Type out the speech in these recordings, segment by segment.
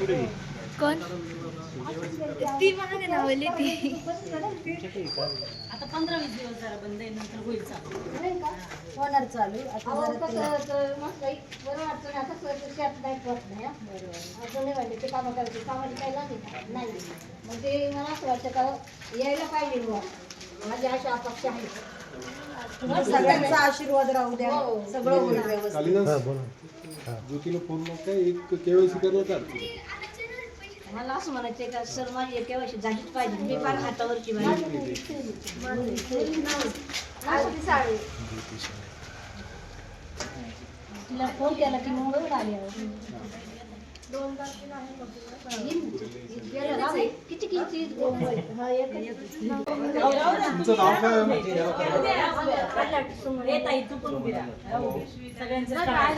कोण? ती महाग नावली ती. आता पंधरा वीस दिवस जरा बंद आहे नंतर होईल चालू. होणार चालू. आता बरं ना, आता शेत नाही करत नाही हं. अजून नाही वाटलं ते कामं करायचे. कामाला काही लागेल नाही मग ते मला असं वाटतं का यायला पाहिजे बुवा. माझी अशा अपेक्षा आहे. सगळ्यांचा आशीर्वाद राहू द्या. सगळं होईल व्यवस्थित. ज्योतीला फोन मग काय एक केवायसी करणार का मला असं म्हणायचं का सर माझी केव्हाशी झालीच पाहिजे मी फार हातावरची तिला फोन केला की मुंबईवर आली आहे. गेलं ना बाई. किती किती मुंबई हा एकच तुमचं नाव काय येत आहे तू पण उभी राहा सगळ्यांचं काय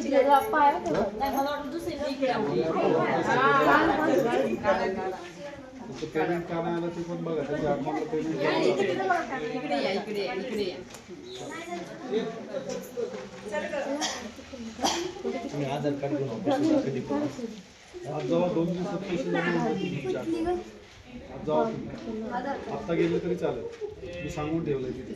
नाही मला वाटतं दुसरी इकडे आवडेल. पेमेंट का नाही आलं ते पण बघा त्याच्या अकाउंटला पेमेंट इकडे या इकडे या इकडे या आज जेव्हा दोन दिवसात पैसे जमा होतील तरी चालेल. मी सांगून ठेवलंय तिथे.